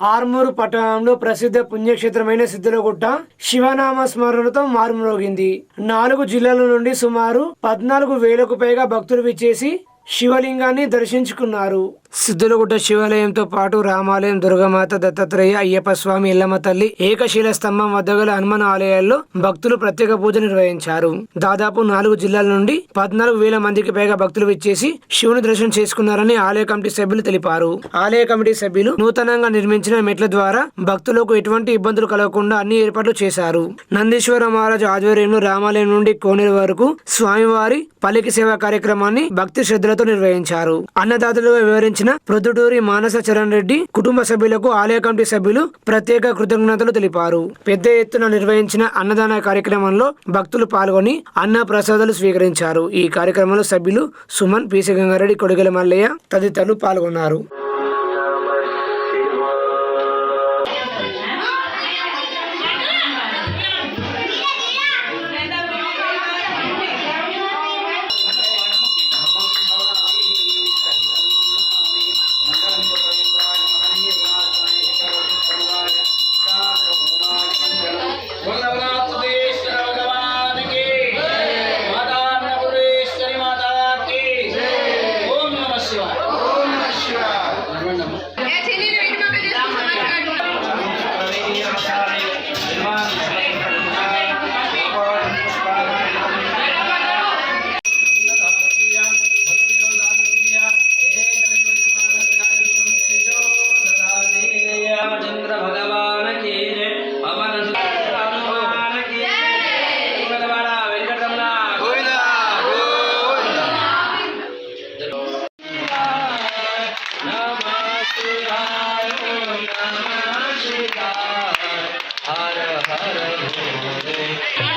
ఆర్మూరు పట్టణంలో ప్రసిద్ధ పుణ్యక్షేత్రమైన సిద్ధులగుట్ట శివనామ స్మరణతో మారుమ్రోగింది. నాలుగు జిల్లాల నుండి సుమారు పద్నాలుగు వేలకు పైగా భక్తులు విచ్చేసి శివలింగాన్ని దర్శించుకున్నారు. సిద్ధులగుట్ట శివాలయంతో పాటు రామాలయం దుర్గమాత దత్తాత్రేయ అయ్యప్ప స్వామి ఎల్లమ్మ తల్లి ఏకశిల స్తంభం వద్ద గల హనుమాన్ ఆలయాల్లో భక్తులు ప్రత్యేక పూజ నిర్వహించారు. దాదాపు నాలుగు జిల్లాల నుండి పద్నాలుగు వేల మందికి పైగా భక్తులు విచ్చేసి శివుని దర్శనం చేసుకున్నారని ఆలయ కమిటీ సభ్యులు తెలిపారు. ఆలయ కమిటీ సభ్యులు నూతనంగా నిర్మించిన మెట్ల ద్వారా భక్తులకు ఎటువంటి ఇబ్బందులు కలగకుండా అన్ని ఏర్పాట్లు చేశారు. నందీశ్వర మహారాజు ఆధ్వర్యంలో రామాలయం నుండి కోనేరు వరకు స్వామివారి పలికి సేవా కార్యక్రమాన్ని భక్తి శ్రద్ధలతో నిర్వహించారు. అన్నదాతలుగా వివరించిన ప్రొద్దుటూరి మానస చరణ్ రెడ్డి కుటుంబ సభ్యులకు ఆలయ కమిటీ సభ్యులు ప్రత్యేక కృతజ్ఞతలు తెలిపారు. పెద్ద ఎత్తున నిర్వహించిన అన్నదాన కార్యక్రమంలో భక్తులు పాల్గొని అన్న ప్రసాదాలు స్వీకరించారు. ఈ కార్యక్రమంలో సభ్యులు సుమన్ పిసి గంగారెడ్డి కొడుగల మల్లయ్య తదితరులు పాల్గొన్నారు. Hare Hare